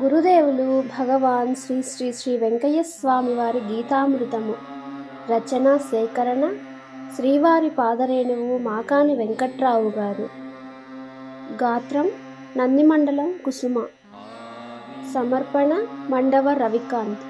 గురుదేవులు భగవాన్ శ్రీ శ్రీ శ్రీ వెంకయ్య స్వామి వారి గీతామృతము. రచన సేకరణ శ్రీవారి పాదరేణువు మాకాని వెంకట్రావు గారు. గాత్రం నందిమండలం కుసుమ. సమర్పణ మండవ రవికాంత్.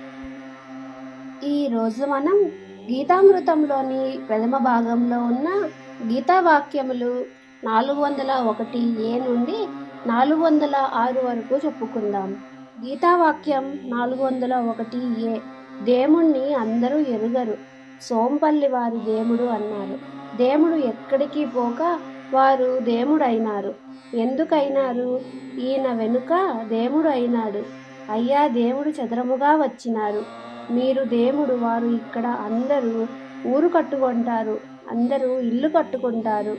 ఈరోజు మనం గీతామృతంలోని ప్రథమ భాగంలో ఉన్న గీతావాక్యములు నాలుగు వందల ఒకటి ఏ నుండి నాలుగు వందల ఆరు వరకు చెప్పుకుందాం. గీతావాక్యం నాలుగు వందల ఒకటి ఏ దేవుణ్ణి అందరూ ఎరుగరు. సోంపల్లి వారి దేవుడు అన్నారు. దేవుడు ఎక్కడికి పోక వారు దేముడైనారు ఎందుకైనారు? ఈయన వెనుక దేవుడు అయినాడు. అయ్యా దేవుడు చదరముగా వచ్చినారు. మీరు దేవుడు వారు ఇక్కడ అందరూ ఊరు కట్టుకుంటారు. అందరూ ఇల్లు కట్టుకుంటారు.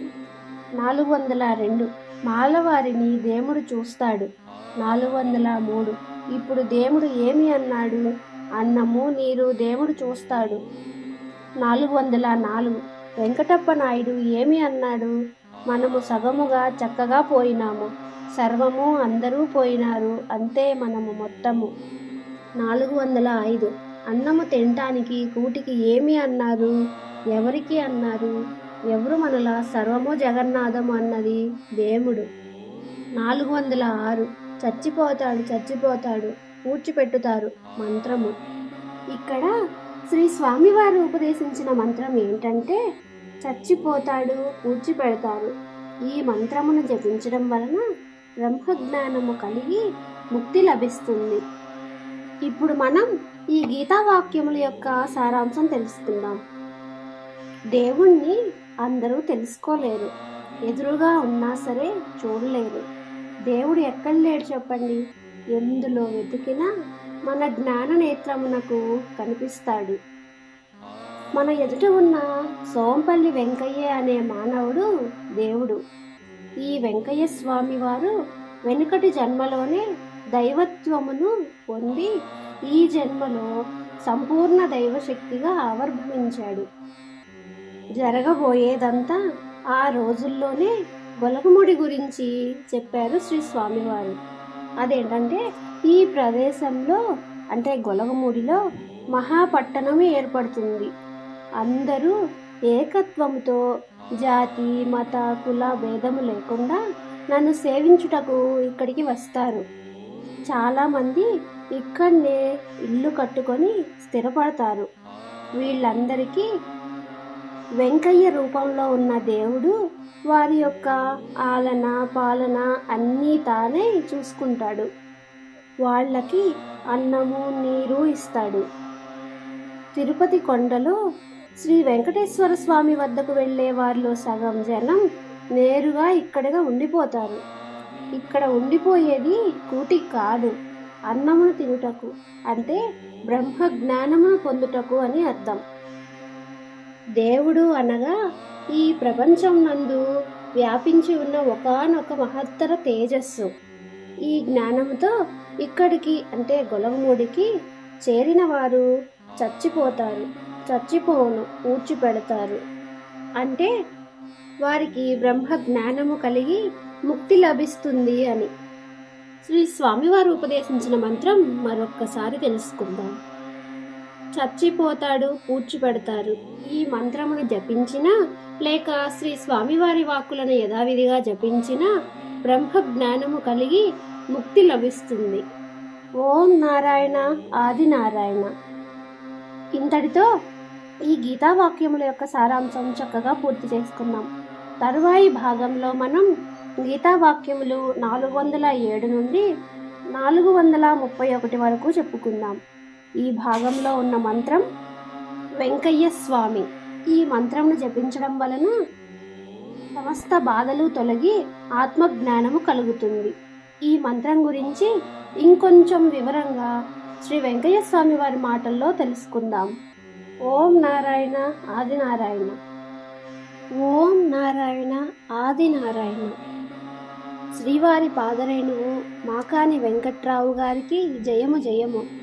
నాలుగు వందల రెండు మాలవారిని దేవుడు చూస్తాడు. నాలుగు వందల మూడు. ఇప్పుడు దేవుడు ఏమి అన్నాడు? అన్నము నీరు దేవుడు చూస్తాడు. నాలుగు వందల నాలుగు. వెంకటప్ప నాయుడు ఏమి అన్నాడు? మనము సగముగా చక్కగా పోయినాము. సర్వము అందరూ పోయినారు. అంతే మనము మొత్తము. నాలుగు వందల ఐదు. అన్నము తినటానికి కూటికి ఏమి అన్నారు? ఎవరికి అన్నారు? ఎవరు మనలా సర్వము జగన్నాథము అన్నది దేవుడు. నాలుగు వందల ఆరు. చచ్చిపోతాడు చచ్చిపోతాడు పూడ్చిపెట్టుతారు మంత్రము. ఇక్కడ శ్రీ స్వామివారు ఉపదేశించిన మంత్రం ఏంటంటే చచ్చిపోతాడు పూడ్చిపెడతారు ఈ మంత్రమును జపించడం వలన బ్రహ్మజ్ఞానము కలిగి ముక్తి లభిస్తుంది. ఇప్పుడు మనం ఈ గీతావాక్యముల యొక్క సారాంశం తెలుసుకుందాం. దేవుణ్ణి అందరూ తెలుసుకోలేరు. ఎదురుగా ఉన్నా సరే చూడలేరు. దేవుడు ఎక్కడ లేడు చెప్పండి? ఎందులో వెతికినా మన జ్ఞాన నేత్రమునకు కనిపిస్తాడు. మన ఎదుట ఉన్న సోంపల్లి వెంకయ్య అనే మానవుడు దేవుడు. ఈ వెంకయ్య స్వామి వారు వెనుకటి జన్మలోనే దైవత్వమును పొంది ఈ జన్మలో సంపూర్ణ దైవశక్తిగా ఆవిర్భవించాడు. జరగబోయేదంతా ఆ రోజుల్లోనే గొలగముడి గురించి చెప్పారు శ్రీ స్వామివారు. అదేంటంటే ఈ ప్రదేశంలో అంటే గొలగముడిలో మహాపట్టణం ఏర్పడుతుంది. అందరూ ఏకత్వంతో జాతి మత కుల భేదము లేకుండా నన్ను సేవించుటకు ఇక్కడికి వస్తారు. చాలామంది ఇక్కడనే ఇల్లు కట్టుకొని స్థిరపడతారు. వీళ్ళందరికీ వెంకయ్య రూపంలో ఉన్న దేవుడు వారి యొక్క ఆలన పాలన అన్నీ తానే చూసుకుంటాడు. వాళ్ళకి అన్నము నీరు ఇస్తాడు. తిరుపతి కొండలో శ్రీ వెంకటేశ్వర స్వామి వద్దకు వెళ్ళే వారిలో సగం జనం నేరుగా ఇక్కడగా ఉండిపోతారు. ఇక్కడ ఉండిపోయేది కూటి కాదు అన్నమును తినుటకు. అంటే బ్రహ్మ జ్ఞానమును పొందుటకు అని అర్థం. దేవుడు అనగా ఈ ప్రపంచం నందు వ్యాపించి ఉన్న ఒకనొక మహత్తర తేజస్సు. ఈ జ్ఞానంతో ఇక్కడికి అంటే గొలవమూడికి చేరిన వారు చచ్చిపోతారు చచ్చిపోను ఊడ్చిపెడతారు. అంటే వారికి బ్రహ్మ జ్ఞానము కలిగి ముక్తి లభిస్తుంది అని. శ్రీ స్వామివారు ఉపదేశించిన మంత్రం మరొక్కసారి తెలుసుకుందాం. చచ్చిపోతాడు పూడ్చిపెడతారు ఈ మంత్రమును జపించినా లేక శ్రీ స్వామివారి వాక్కులను యథావిధిగా జపించినా బ్రహ్మ జ్ఞానము కలిగి ముక్తి లభిస్తుంది. ఓం నారాయణ ఆది నారాయణ. ఇంతటితో ఈ గీతావాక్యముల యొక్క సారాంశం చక్కగా పూర్తి చేసుకున్నాం తరువాయి భాగంలో మనం గీతావాక్యములు నాలుగు వందల ఏడు నుండి నాలుగు వందల ముప్పై ఒకటి వరకు చెప్పుకుందాం. ఈ భాగంలో ఉన్న మంత్రం వెంకయ్య స్వామి. ఈ మంత్రంను జపించడం వలన సమస్త బాధలు తొలగి ఆత్మజ్ఞానము కలుగుతుంది. ఈ మంత్రం గురించి ఇంకొంచెం వివరంగా శ్రీ వెంకయ్య స్వామి వారి మాటల్లో తెలుసుకుందాం. ఓం నారాయణ ఆది నారాయణ ఓం నారాయణ ఆది నారాయణ శ్రీవారి పాదరేణువు మాకాని వెంకట్రావు గారికి జయము జయము.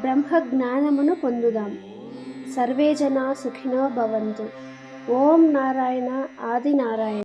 బ్రహ్మ జ్ఞానమును పొందుదాం. సర్వే జనా సుఖినో భవంతు. ఓం నారాయణ ఆది నారాయణ.